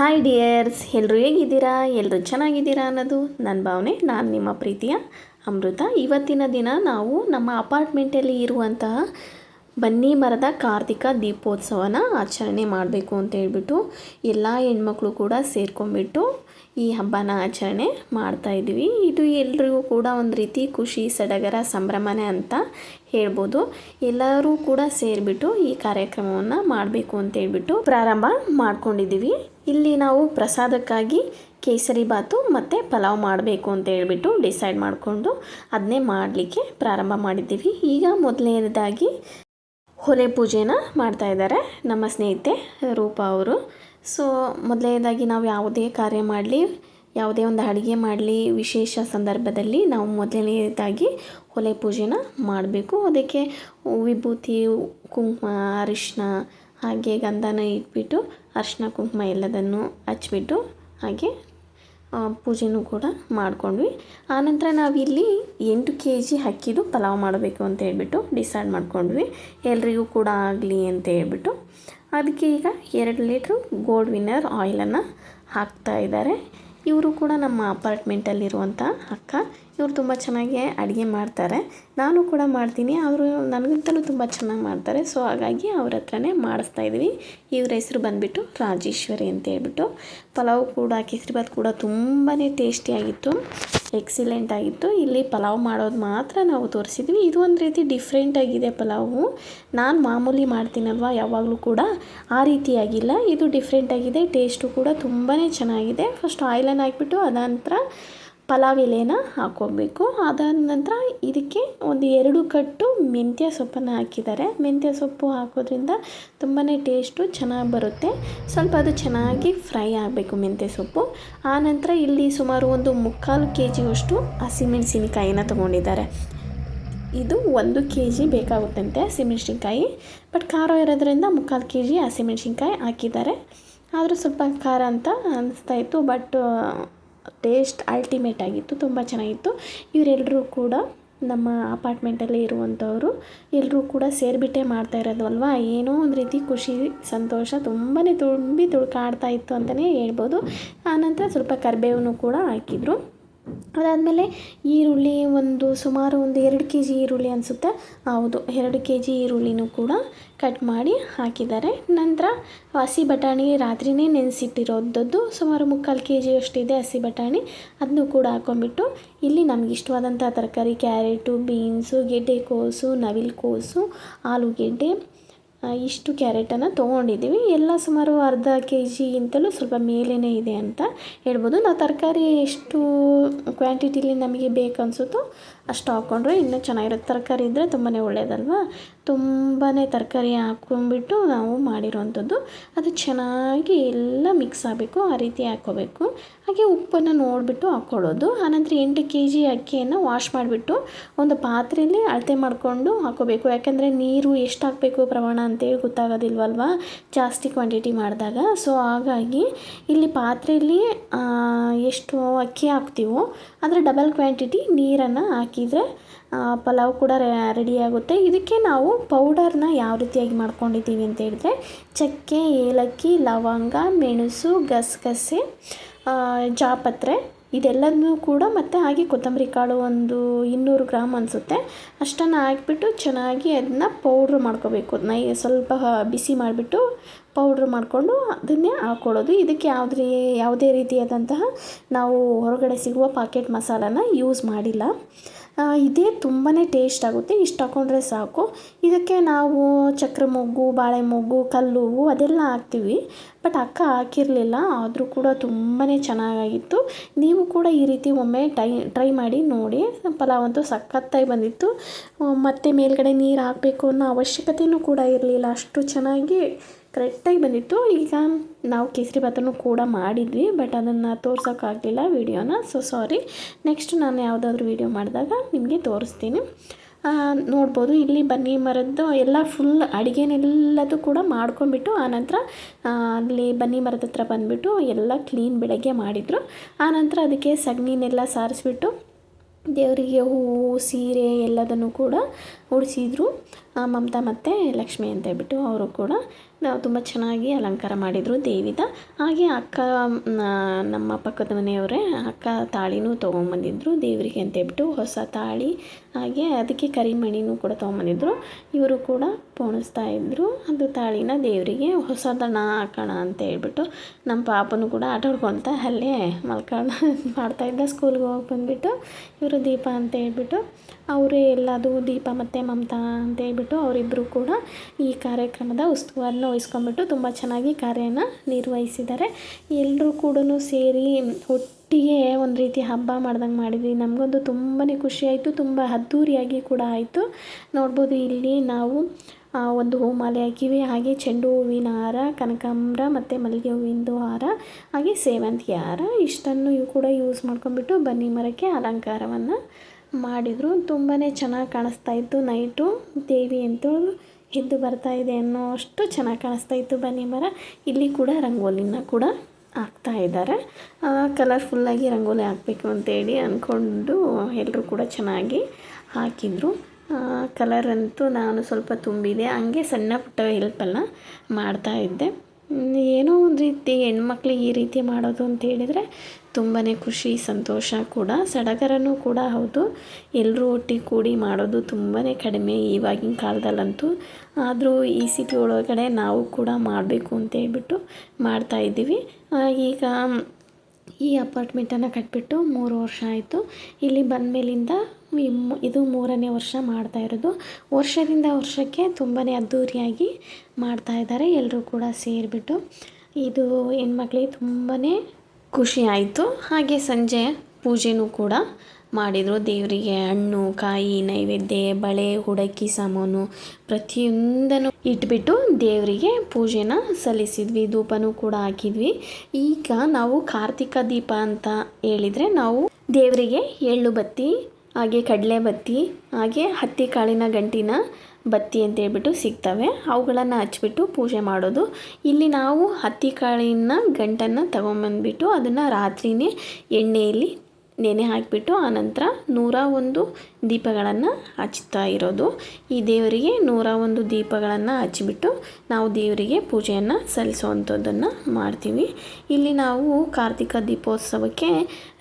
Hi dears ಎಲ್ಲರೂ ಹೇಗಿದ್ದೀರಾ? ಎಲ್ಲರೂ ಚೆನ್ನಾಗಿದ್ದೀರಾ ಅನ್ನೋದು ನನ್ನ ಭಾವನೆ, ನಾನು ನಿಮ್ಮ ಪ್ರೀತಿಯ ಅಮೃತ. ಇವತ್ತಿನ ದಿನ ನಾವು ನಮ್ಮ ಅಪಾರ್ಟ್ಮೆಂಟಲ್ಲಿ ಇರುವಂತಹ ಬನ್ನಿ ಮರದ ಕಾರ್ತಿಕ ದೀಪೋತ್ಸವನ ಆಚರಣೆ ಮಾಡಬೇಕು ಅಂತ ಹೇಳ್ಬಿಟ್ಟು ಎಲ್ಲ ಹೆಣ್ಮಕ್ಳು ಕೂಡ ಸೇರ್ಕೊಂಡ್ಬಿಟ್ಟು ಈ ಹಬ್ಬನ ಆಚರಣೆ ಮಾಡ್ತಾ ಇದ್ವಿ ಇದು ಎಲ್ರಿಗೂ ಕೂಡ ಒಂದು ರೀತಿ ಖುಷಿ, ಸಡಗರ, ಸಂಭ್ರಮನೇ ಅಂತ ಹೇಳ್ಬೋದು. ಎಲ್ಲರೂ ಕೂಡ ಸೇರಿಬಿಟ್ಟು ಈ ಕಾರ್ಯಕ್ರಮವನ್ನು ಮಾಡಬೇಕು ಅಂತ ಹೇಳ್ಬಿಟ್ಟು ಪ್ರಾರಂಭ ಮಾಡ್ಕೊಂಡಿದ್ದೀವಿ. ಇಲ್ಲಿ ನಾವು ಪ್ರಸಾದಕ್ಕಾಗಿ ಕೇಸರಿ ಬಾತು ಮತ್ತು ಪಲಾವ್ ಮಾಡಬೇಕು ಅಂತ ಹೇಳ್ಬಿಟ್ಟು ಡಿಸೈಡ್ ಮಾಡಿಕೊಂಡು ಅದನ್ನೇ ಮಾಡಲಿಕ್ಕೆ ಪ್ರಾರಂಭ ಮಾಡಿದ್ದೀವಿ. ಈಗ ಮೊದಲನೇದಾಗಿ ಹೊಲೆ ಪೂಜೆನ ಮಾಡ್ತಾ ಇದ್ದಾರೆ. ನಮ್ಮ ಸ್ನೇಹಿತೆ ರೂಪಾ ಅವರು. ಸೊ ಮೊದಲನೇದಾಗಿ ನಾವು ಯಾವುದೇ ಕಾರ್ಯ ಮಾಡಲಿ, ಯಾವುದೇ ಒಂದು ಅಡುಗೆ ಮಾಡಲಿ, ವಿಶೇಷ ಸಂದರ್ಭದಲ್ಲಿ ನಾವು ಮೊದಲನೇದಾಗಿ ಹೊಲೆ ಪೂಜೆನ ಮಾಡಬೇಕು. ಅದಕ್ಕೆ ವಿಭೂತಿ, ಕುಂಕುಮ ಅರಿಶಿನ ಹಾಗೆ ಗಂಧನ ಇಟ್ಬಿಟ್ಟು ಅರಿಶಿನ ಕುಂಕುಮ ಎಲ್ಲದನ್ನು ಹಚ್ಚಿಬಿಟ್ಟು ಹಾಗೆ ಪೂಜೆನೂ ಕೂಡ ಮಾಡಿಕೊಂಡ್ವಿ. ಆನಂತರ ನಾವಿಲ್ಲಿ ಎಂಟು ಕೆ ಜಿ ಅಕ್ಕಿದು ಪಲಾವ್ ಮಾಡಬೇಕು ಅಂತ ಹೇಳ್ಬಿಟ್ಟು ಡಿಸೈಡ್ ಮಾಡ್ಕೊಂಡ್ವಿ. ಎಲ್ರಿಗೂ ಕೂಡ ಆಗಲಿ ಅಂತ ಹೇಳ್ಬಿಟ್ಟು. ಅದಕ್ಕೆ ಈಗ ಎರಡು ಲೀಟ್ರು ಗೋಲ್ಡ್ ವಿನ್ನರ್ ಆಯಿಲನ್ನು ಹಾಕ್ತಾ ಇದ್ದಾರೆ. ಇವರು ಕೂಡ ನಮ್ಮ ಅಪಾರ್ಟ್ಮೆಂಟಲ್ಲಿರುವಂಥ ಅಕ್ಕ. ಇವರು ತುಂಬ ಚೆನ್ನಾಗಿ ಅಡುಗೆ ಮಾಡ್ತಾರೆ. ನಾನು ಕೂಡ ಮಾಡ್ತೀನಿ. ಅವರು ನನಗಿಂತಲೂ ತುಂಬ ಚೆನ್ನಾಗಿ ಮಾಡ್ತಾರೆ. ಸೊ, ಹಾಗಾಗಿ ಅವ್ರ ಹತ್ರನೇ ಮಾಡಿಸ್ತಾ ಇದ್ವಿ. ಇವ್ರ ಹೆಸರು ಬಂದುಬಿಟ್ಟು ರಾಜೇಶ್ವರಿ ಅಂತ ಹೇಳ್ಬಿಟ್ಟು ಪಲಾವ್ ಕೂಡ ಕೇಸರಿಬಾತ್ ಕೂಡ ತುಂಬಾ ಟೇಸ್ಟಿಯಾಗಿತ್ತು. ಎಕ್ಸಿಲೆಂಟ್ ಆಗಿತ್ತು. ಇಲ್ಲಿ ಪಲಾವ್ ಮಾಡೋದು ಮಾತ್ರ ನಾವು ತೋರಿಸಿದ್ವಿ ಇದು ಒಂದು ರೀತಿ ಡಿಫ್ರೆಂಟಾಗಿದೆ ಪಲಾವು. ನಾನು ಮಾಮೂಲಿ ಮಾಡ್ತೀನಲ್ವ? ಯಾವಾಗಲೂ ಕೂಡ ಆ ರೀತಿಯಾಗಿಲ್ಲ ಇದು ಡಿಫ್ರೆಂಟಾಗಿದೆ ಟೇಸ್ಟು ಕೂಡ ತುಂಬಾ ಚೆನ್ನಾಗಿದೆ. ಫಸ್ಟ್ ಆಯಿಲನ್ನು ಹಾಕ್ಬಿಟ್ಟು ಅದಾನಂತರ ಪಲಾವ್ ಎಲೆನ ಹಾಕ್ಕೋಬೇಕು. ಅದಾದ ನಂತರ ಇದಕ್ಕೆ ಒಂದು ಎರಡು ಕಟ್ಟು ಮೆಂತ್ಯ ಸೊಪ್ಪನ್ನು ಹಾಕಿದ್ದಾರೆ. ಮೆಂತ್ಯ ಸೊಪ್ಪು ಹಾಕೋದ್ರಿಂದ ತುಂಬಾ ಟೇಸ್ಟು ಚೆನ್ನಾಗಿ ಬರುತ್ತೆ. ಸ್ವಲ್ಪ ಅದು ಚೆನ್ನಾಗಿ ಫ್ರೈ ಆಗಬೇಕು ಮೆಂತ್ಯ ಸೊಪ್ಪು. ಆನಂತರ ಇಲ್ಲಿ ಸುಮಾರು ಒಂದು ಮುಕ್ಕಾಲು ಕೆ ಜಿಯಷ್ಟು ಹಸಿಮೆಣಸಿನಕಾಯಿನ ತೊಗೊಂಡಿದ್ದಾರೆ. ಇದು ಒಂದು ಕೆ ಜಿ ಬೇಕಾಗುತ್ತಂತೆ ಹಸಿಮೆಣ್ಸಿನ್ಕಾಯಿ. ಬಟ್ ಖಾರ ಇರೋದ್ರಿಂದ ಮುಕ್ಕಾಲು ಕೆ ಜಿ ಹಸಿಮೆಣ್ಸಿನ್ಕಾಯಿ ಹಾಕಿದ್ದಾರೆ. ಆದರೂ ಸ್ವಲ್ಪ ಖಾರ ಅಂತ ಅನ್ನಿಸ್ತಾ ಇತ್ತು. ಬಟ್ ಟೇಸ್ಟ್ ಅಲ್ಟಿಮೇಟ್ ಆಗಿತ್ತು, ತುಂಬ ಚೆನ್ನಾಗಿತ್ತು. ಇವರೆಲ್ಲರೂ ಕೂಡ ನಮ್ಮ ಅಪಾರ್ಟ್ಮೆಂಟಲ್ಲೇ ಇರುವಂಥವರು ಎಲ್ಲರೂ ಕೂಡ ಸೇರಿಬಿಟ್ಟೇ ಮಾಡ್ತಾ ಇರೋದು ಏನೋ ಒಂದು ರೀತಿ ಖುಷಿ, ಸಂತೋಷ ತುಂಬಾ ತುಂಬಿ ತುಳ್ಕಾಡ್ತಾ ಇತ್ತು ಅಂತಲೇ ಹೇಳ್ಬೋದು. ಆನಂತರ ಸ್ವಲ್ಪ ಕರಿಬೇವನ್ನು ಕೂಡ ಹಾಕಿದರು. ಅದಾದಮೇಲೆ ಈರುಳ್ಳಿ ಒಂದು ಸುಮಾರು ಒಂದು ಎರಡು ಕೆ ಜಿ ಈರುಳ್ಳಿ ಅನಿಸುತ್ತೆ. ಹೌದು, ಎರಡು ಕೆ ಜಿ ಈರುಳ್ಳಿನೂ ಕೂಡ ಕಟ್ ಮಾಡಿ ಹಾಕಿದ್ದಾರೆ. ನಂತರ ಹಸಿ ಬಟಾಣಿ ರಾತ್ರಿಯೇ ನೆನೆಸಿಟ್ಟಿರೋದದ್ದು, ಸುಮಾರು ಮುಕ್ಕಾಲು ಕೆ ಜಿಯಷ್ಟಿದೆ ಹಸಿ ಬಟಾಣಿ. ಅದನ್ನು ಕೂಡ ಹಾಕ್ಕೊಂಬಿಟ್ಟು ಇಲ್ಲಿ ನಮಗೆ ಇಷ್ಟವಾದಂಥ ತರಕಾರಿ, ಕ್ಯಾರೆಟು, ಬೀನ್ಸು ಗೆಡ್ಡೆಕೋಸು ನವಿಲುಕೋಸು ಆಲೂಗೆಡ್ಡೆ ಇಷ್ಟು ಕ್ಯಾರೆಟನ್ನು ತೊಗೊಂಡಿದ್ದೀವಿ. ಎಲ್ಲ ಸುಮಾರು ಅರ್ಧ ಕೆ ಜಿಗಿಂತಲೂ ಸ್ವಲ್ಪ ಮೇಲೇ ಇದೆ ಅಂತ ಹೇಳ್ಬೋದು. ನಾವು ತರಕಾರಿ ಎಷ್ಟು ಕ್ವಾಂಟಿಟಿಲಿ ನಮಗೆ ಬೇಕು ಅನಿಸುತ್ತೋ ಅಷ್ಟು ಹಾಕ್ಕೊಂಡ್ರೆ ಇನ್ನೂ ಚೆನ್ನಾಗಿರುತ್ತೆ. ತರಕಾರಿ ಇದ್ದರೆ ತುಂಬಾ ಒಳ್ಳೆಯದಲ್ವಾ ತುಂಬಾ ತರಕಾರಿ ಹಾಕ್ಕೊಂಬಿಟ್ಟು ನಾವು ಮಾಡಿರೋವಂಥದ್ದು ಅದು ಚೆನ್ನಾಗಿ ಎಲ್ಲ ಮಿಕ್ಸ್ ಆಗಬೇಕು, ಆ ರೀತಿ ಹಾಕ್ಕೋಬೇಕು. ಹಾಗೆ ಉಪ್ಪನ್ನು ನೋಡಿಬಿಟ್ಟು ಹಾಕ್ಕೊಳ್ಳೋದು. ಆನಂತರ ಎಂಟು ಕೆ ಜಿ ಅಕ್ಕಿಯನ್ನು ವಾಶ್ ಮಾಡಿಬಿಟ್ಟು ಒಂದು ಪಾತ್ರೆಯಲ್ಲಿ ಅಳತೆ ಮಾಡಿಕೊಂಡು ಹಾಕೋಬೇಕು ಯಾಕಂದರೆ ನೀರು ಎಷ್ಟು ಹಾಕಬೇಕು ಪ್ರಮಾಣ ಅಂತೇಳಿ ಗೊತ್ತಾಗೋದಿಲ್ವಲ್ವ? ಜಾಸ್ತಿ ಕ್ವಾಂಟಿಟಿ ಮಾಡಿದಾಗ. ಸೊ ಹಾಗಾಗಿ ಇಲ್ಲಿ ಪಾತ್ರೆಯಲ್ಲಿ ಎಷ್ಟು ಅಕ್ಕಿ ಹಾಕ್ತೀವೋ ಅದರ ಡಬಲ್ ಕ್ವಾಂಟಿಟಿ ನೀರನ್ನು ಹಾಕಿದರೆ ಪಲಾವ್ ಕೂಡ ರೆಡಿ ಆಗುತ್ತೆ. ಇದಕ್ಕೆ ನಾವು ಪೌಡರ್ನ ಯಾವ ರೀತಿಯಾಗಿ ಮಾಡ್ಕೊಂಡಿದ್ದೀವಿ ಅಂತ ಹೇಳಿದ್ರೆ, ಚಕ್ಕೆ, ಏಲಕ್ಕಿ, ಲವಂಗ, ಮೆಣಸು, ಗಸಗಸೆ ಜಾಪತ್ರೆ ಇದೆಲ್ಲದನ್ನೂ ಕೂಡ ಮತ್ತು ಹಾಗೆ ಕೊತ್ತಂಬರಿ ಕಾಳು ಒಂದು ಇನ್ನೂರು ಗ್ರಾಮ್ ಅನಿಸುತ್ತೆ. ಅಷ್ಟನ್ನು ಹಾಕ್ಬಿಟ್ಟು ಚೆನ್ನಾಗಿ ಅದನ್ನ ಪೌಡ್ರ್ ಮಾಡ್ಕೋಬೇಕು. ನೈ, ಸ್ವಲ್ಪ ಬಿಸಿ ಮಾಡಿಬಿಟ್ಟು ಪೌಡ್ರ್ ಮಾಡಿಕೊಂಡು ಅದನ್ನೇ ಹಾಕ್ಕೊಳ್ಳೋದು ಇದಕ್ಕೆ ಯಾವುದೇ ಯಾವುದೇ ರೀತಿಯಾದಂತಹ ನಾವು ಹೊರಗಡೆ ಸಿಗುವ ಪಾಕೆಟ್ ಮಸಾಲನ ಯೂಸ್ ಮಾಡಿಲ್ಲ. ಇದೇ ತುಂಬಾ ಟೇಸ್ಟ್ ಆಗುತ್ತೆ. ಇಷ್ಟು ಹಾಕೊಂಡ್ರೆ ಸಾಕು. ಇದಕ್ಕೆ ನಾವು ಚಕ್ರ ಮೊಗ್ಗು ಬಾಳೆ ಮೊಗ್ಗು ಕಲ್ಲು ಅದೆಲ್ಲ ಹಾಕ್ತೀವಿ. ಬಟ್ ಅಕ್ಕ ಹಾಕಿರಲಿಲ್ಲ. ಆದರೂ ಕೂಡ ತುಂಬಾ ಚೆನ್ನಾಗಾಗಿತ್ತು. ನೀವು ಕೂಡ ಈ ರೀತಿ ಒಮ್ಮೆ ಟೈ ಟ್ರೈ ಮಾಡಿ ನೋಡಿ. ಪಲಾವ್ ಅಂತೂ ಸಖತ್ತಾಗಿ ಬಂದಿತ್ತು. ಮತ್ತು ಮೇಲ್ಗಡೆ ನೀರು ಹಾಕಬೇಕು ಅನ್ನೋ ಅವಶ್ಯಕತೆಯೂ ಕೂಡ ಇರಲಿಲ್ಲ. ಅಷ್ಟು ಚೆನ್ನಾಗಿ ಕರೆಕ್ಟಾಗಿ ಬಂದಿತ್ತು. ಈಗ ನಾವು ಕೇಸರಿ ಭಾತನ್ನು ಕೂಡ ಮಾಡಿದ್ವಿ, ಬಟ್ ಅದನ್ನು ತೋರ್ಸೋಕ್ಕಾಗಲಿಲ್ಲ ವೀಡಿಯೋನ. ಸೊ ಸಾರಿ ನೆಕ್ಸ್ಟ್ ನಾನು ಯಾವುದಾದ್ರೂ ವೀಡಿಯೋ ಮಾಡಿದಾಗ ನಿಮಗೆ ತೋರಿಸ್ತೀನಿ. ನೋಡ್ಬೋದು, ಇಲ್ಲಿ ಬನ್ನಿ ಮರದ್ದು ಎಲ್ಲ ಫುಲ್ ಅಡುಗೆನೆಲ್ಲದು ಕೂಡ ಮಾಡ್ಕೊಂಡ್ಬಿಟ್ಟು, ಆನಂತರ ಅಲ್ಲಿ ಬನ್ನಿ ಮರದ ಹತ್ರ ಬಂದುಬಿಟ್ಟು ಎಲ್ಲ ಕ್ಲೀನ್ ಬೆಳಗ್ಗೆ ಮಾಡಿದರು. ಆನಂತರ ಅದಕ್ಕೆ ಸಗಣಿನೆಲ್ಲ ಸಾರಿಸ್ಬಿಟ್ಟು, ದೇವರಿಗೆ ಹೂವು, ಸೀರೆ ಎಲ್ಲದನ್ನು ಕೂಡ ಉಡಿಸಿದ್ರು ಮಮತಾ ಮತ್ತು ಲಕ್ಷ್ಮಿ ಅಂತ ಹೇಳ್ಬಿಟ್ಟು ಅವರು ಕೂಡ ನಾವು ತುಂಬ ಚೆನ್ನಾಗಿ ಅಲಂಕಾರ ಮಾಡಿದರು ದೇವಿದ. ಹಾಗೆ ಅಕ್ಕ ನಮ್ಮ ಪಕ್ಕದ ಮನೆಯವರೇ ಅಕ್ಕ ತಾಳಿನೂ ತೊಗೊಂಬಂದಿದ್ರು, ದೇವರಿಗೆ ಅಂತ ಹೇಳ್ಬಿಟ್ಟು ಹೊಸ ತಾಳಿ. ಹಾಗೆ ಅದಕ್ಕೆ ಕರಿಮಣಿನೂ ಕೂಡ ತೊಗೊಂಬಂದಿದ್ರು. ಇವರು ಕೂಡ ಪೋಣಿಸ್ತಾ ಇದ್ದರು ಅದು ತಾಳಿನ ದೇವರಿಗೆ ಹೊಸದಣ ಹಾಕೋಣ ಅಂತ ಹೇಳ್ಬಿಟ್ಟು ನಮ್ಮ ಪಾಪನು ಕೂಡ ಆಟ ಆಡ್ಕೊತ ಅಲ್ಲೇ ಮಲ್ಕೊಂಡು ಮಾಡ್ತಾಯಿದ್ದ ಸ್ಕೂಲ್ಗೆ ಹೋಗಿ ಬಂದುಬಿಟ್ಟು ಇವರು ದೀಪ ಅಂತ ಹೇಳ್ಬಿಟ್ಟು ಅವರೇ ಎಲ್ಲದು ದೀಪ ಮತ್ತು ಮಮತಾ ಅಂತ ಹೇಳ್ಬಿಟ್ಟು ಅವರಿಬ್ಬರು ಕೂಡ ಈ ಕಾರ್ಯಕ್ರಮದ ಉಸ್ತುವಾರಿನ ವಹಿಸ್ಕೊಂಡ್ಬಿಟ್ಟು ತುಂಬ ಚೆನ್ನಾಗಿ ಕಾರ್ಯನ ನಿರ್ವಹಿಸಿದ್ದಾರೆ. ಎಲ್ಲರೂ ಕೂಡ ಸೇರಿ ಒಟ್ಟಿಗೆ ಒಂದು ರೀತಿ ಹಬ್ಬ ಮಾಡ್ದಂಗೆ ಮಾಡಿದ್ವಿ. ನಮಗಂತೂ ತುಂಬಾ ಖುಷಿ ಆಯಿತು, ತುಂಬ ಅದ್ದೂರಿಯಾಗಿ ಕೂಡ ಆಯಿತು. ನೋಡ್ಬೋದು ಇಲ್ಲಿ ನಾವು ಒಂದು ಹೂಮಾಲೆ ಹಾಕಿವಿ. ಹಾಗೆ ಚೆಂಡು ಹೂವಿನ ಹಾರ, ಕನಕಾಂಬ್ರ ಮತ್ತು ಮಲ್ಲಿಗೆ ಹೂವಿಂದು ಹಾರ, ಹಾಗೆ ಸೇವಂತಿಗೆ ಹಾರ, ಇಷ್ಟನ್ನು ಇವು ಕೂಡ ಯೂಸ್ ಮಾಡ್ಕೊಂಡ್ಬಿಟ್ಟು ಬನ್ನಿ ಮರಕ್ಕೆ ಅಲಂಕಾರವನ್ನು. ಮಾಡಿದರು. ತುಂಬಾ ಚೆನ್ನಾಗಿ ಕಾಣಿಸ್ತಾ ಇತ್ತು ನೈಟು. ದೇವಿ ಅಂತೂ ಎದ್ದು ಬರ್ತಾ ಇದೆ ಅನ್ನೋ ಅಷ್ಟು ಚೆನ್ನಾಗಿ ಕಾಣಿಸ್ತಾ ಇತ್ತು ಬನ್ನಿ ಮರ. ಇಲ್ಲಿ ಕೂಡ ರಂಗೋಲಿನ ಕೂಡ ಹಾಕ್ತಾ ಇದ್ದಾರೆ. ಕಲರ್ಫುಲ್ಲಾಗಿ ರಂಗೋಲಿ ಹಾಕಬೇಕು ಅಂತೇಳಿ ಅಂದ್ಕೊಂಡು ಎಲ್ಲರೂ ಕೂಡ ಚೆನ್ನಾಗಿ ಹಾಕಿದರು. ಕಲರ್ ಅಂತೂ ನಾನು ಸ್ವಲ್ಪ ತುಂಬಿದೆ. ಹಂಗೆ ಸಣ್ಣ ಪುಟ್ಟ ಹೆಲ್ಪೆಲ್ಲ ಮಾಡ್ತಾಯಿದ್ದೆ ಏನೋ ಒಂದು ರೀತಿ ಹೆಣ್ಮಕ್ಳಿಗೆ ಈ ರೀತಿ ಮಾಡೋದು ಅಂತ ಹೇಳಿದರೆ ತುಂಬಾ ಖುಷಿ, ಸಂತೋಷ ಕೂಡ. ಸಡಗರನೂ ಕೂಡ ಹೌದು. ಎಲ್ಲರೂ ಒಟ್ಟಿಗೆ ಕೂಡಿ ಮಾಡೋದು ತುಂಬಾ ಕಡಿಮೆ ಇವಾಗಿನ ಕಾಲದಲ್ಲಂತೂ. ಆದರೂ ಈ ಸಿಟಿ ಒಳಗಡೆ ನಾವು ಕೂಡ ಮಾಡಬೇಕು ಅಂತ ಹೇಳ್ಬಿಟ್ಟು ಮಾಡ್ತಾಯಿದ್ದೀವಿ ಈಗ ಈ ಅಪಾರ್ಟ್ಮೆಂಟನ್ನು ಕಟ್ಟಿಬಿಟ್ಟು ಮೂರು ವರ್ಷ ಆಯಿತು. ಇಲ್ಲಿ ಬಂದ ಮೇಲಿಂದ ಇದು ಮೂರನೇ ವರ್ಷ ಮಾಡ್ತಾ ಇರೋದು. ವರ್ಷದಿಂದ ವರ್ಷಕ್ಕೆ ತುಂಬಾ ಅದ್ದೂರಿಯಾಗಿ ಮಾಡ್ತಾ ಇದ್ದಾರೆ ಎಲ್ಲರೂ ಕೂಡ ಸೇರಿಬಿಟ್ಟು. ಇದು ಹೆಣ್ಮಕ್ಳಿಗೆ ತುಂಬಾ ಖುಷಿ ಆಯಿತು. ಹಾಗೆ ಸಂಜೆ ಪೂಜೆನೂ ಕೂಡ ಮಾಡಿದರು. ದೇವರಿಗೆ ಹಣ್ಣು, ಕಾಯಿ, ನೈವೇದ್ಯ, ಬಳೆ, ಹುಡಕಿ, ಸಾಮಾನು ಪ್ರತಿಯೊಂದನ್ನು ಇಟ್ಬಿಟ್ಟು ದೇವರಿಗೆ ಪೂಜೆನ ಸಲ್ಲಿಸಿದ್ವಿ. ಧೂಪನೂ ಕೂಡ ಹಾಕಿದ್ವಿ. ಈಗ ನಾವು ಕಾರ್ತಿಕ ದೀಪ ಅಂತ ಹೇಳಿದರೆ ನಾವು ದೇವರಿಗೆ ಎಳ್ಳು ಬತ್ತಿ, ಹಾಗೆ ಕಡಲೆ ಬತ್ತಿ, ಹಾಗೆ ಹತ್ತಿ ಕಾಳಿನ ಗಂಟಿನ ಬತ್ತಿ ಅಂತ ಹೇಳ್ಬಿಟ್ಟು ಸಿಗ್ತವೆ. ಅವುಗಳನ್ನು ಹಚ್ಬಿಟ್ಟು ಪೂಜೆ ಮಾಡೋದು. ಇಲ್ಲಿ ನಾವು ಹತ್ತಿ ಕಾಳಿನ ಗಂಟನ್ನು ತಗೊಂಬಂದ್ಬಿಟ್ಟು ಅದನ್ನು ರಾತ್ರಿಯೇ ಎಣ್ಣೆಯಲ್ಲಿ ನೆನೆ ಹಾಕಿಬಿಟ್ಟು ಆನಂತರ ನೂರ ಒಂದು ದೀಪಗಳನ್ನು ಹಚ್ತಾ ಇರೋದು. ಈ ದೇವರಿಗೆ ನೂರ ಒಂದು ದೀಪಗಳನ್ನು ಹಚ್ಚಿಬಿಟ್ಟು ನಾವು ದೇವರಿಗೆ ಪೂಜೆಯನ್ನು ಸಲ್ಲಿಸುವಂಥದ್ದನ್ನು ಮಾಡ್ತೀವಿ. ಇಲ್ಲಿ ನಾವು ಕಾರ್ತಿಕ ದೀಪೋತ್ಸವಕ್ಕೆ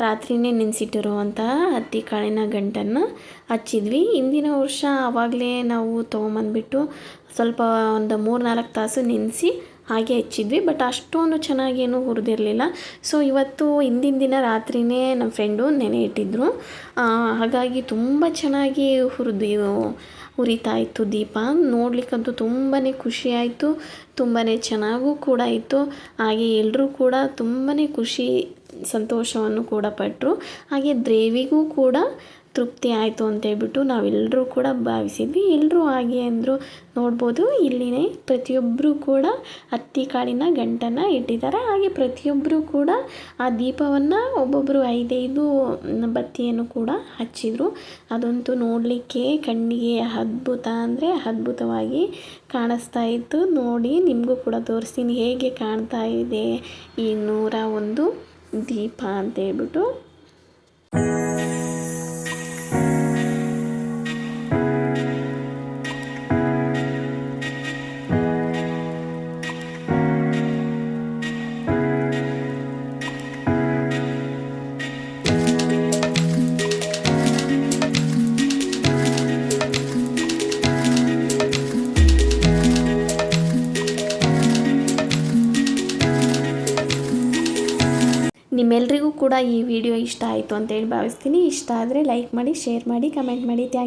ರಾತ್ರಿಯೇ ನೆನೆಸಿಟ್ಟಿರುವಂತಹ ಹತ್ತಿ ಕಾಳಿನ ಗಂಟನ್ನು ಹಚ್ಚಿದ್ವಿ. ಹಿಂದಿನ ವರ್ಷ ಆವಾಗಲೇ ನಾವು ತೊಗೊಂಬಂದ್ಬಿಟ್ಟು ಸ್ವಲ್ಪ ಒಂದು ಮೂರು ನಾಲ್ಕು ತಾಸು ನೆನೆಸಿ ಹಾಗೆ ಹಚ್ಚಿದ್ವಿ ಬಟ್ ಅಷ್ಟೊಂದು ಚೆನ್ನಾಗೇನು ಹುರಿದಿರಲಿಲ್ಲ. ಸೊ ಇವತ್ತು ಹಿಂದಿನ ದಿನ ರಾತ್ರಿಯೇ ನಮ್ಮ ಫ್ರೆಂಡು ನೆನೆ ಇಟ್ಟಿದ್ರು. ಹಾಗಾಗಿ ತುಂಬ ಚೆನ್ನಾಗಿ ಹುರಿದು ಉರಿತಾ ಇತ್ತು ದೀಪ. ನೋಡಲಿಕ್ಕಂತೂ ತುಂಬಾ ಖುಷಿಯಾಯಿತು ತುಂಬಾ ಚೆನ್ನಾಗೂ ಕೂಡ ಇತ್ತು. ಹಾಗೆ ಎಲ್ಲರೂ ಕೂಡ ತುಂಬಾ ಖುಷಿ, ಸಂತೋಷವನ್ನು ಕೂಡ ಪಟ್ಟರು ಹಾಗೆ ದ್ರೇವಿಗೂ ಕೂಡ ತೃಪ್ತಿ ಆಯಿತು ಅಂತೇಳ್ಬಿಟ್ಟು ನಾವೆಲ್ಲರೂ ಕೂಡ ಭಾವಿಸಿದ್ವಿ. ಎಲ್ಲರೂ ಹಾಗೆ ಅಂದರು. ನೋಡ್ಬೋದು ಇಲ್ಲಿನೇ ಪ್ರತಿಯೊಬ್ಬರೂ ಕೂಡ ಹತ್ತಿ ಕಾಳಿನ ಗಂಟನ್ನು ಇಟ್ಟಿದ್ದಾರೆ. ಹಾಗೆ ಪ್ರತಿಯೊಬ್ಬರೂ ಕೂಡ ಆ ದೀಪವನ್ನು ಒಬ್ಬೊಬ್ಬರು ಐದೈದು ಬತ್ತಿಯನ್ನು ಕೂಡ ಹಚ್ಚಿದರು. ಅದಂತೂ ನೋಡಲಿಕ್ಕೆ ಕಣ್ಣಿಗೆ ಅದ್ಭುತ ಅಂದರೆ ಅದ್ಭುತವಾಗಿ ಕಾಣಿಸ್ತಾ ಇತ್ತು. ನೋಡಿ, ನಿಮಗೂ ಕೂಡ ತೋರಿಸ್ತೀನಿ ಹೇಗೆ ಕಾಣ್ತಾ ಇದೆ ಈ ನೂರ ಒಂದು ದೀಪ ಅಂತ ಕೂಡ ಈ ವಿಡಿಯೋ ಇಷ್ಟ ಆಯಿತು ಅಂತೇಳಿ ಭಾವಿಸ್ತೀನಿ. ಇಷ್ಟ ಆದರೆ ಲೈಕ್ ಮಾಡಿ ಶೇರ್ ಮಾಡಿ ಕಮೆಂಟ್ ಮಾಡಿ. ಥ್ಯಾಂಕ್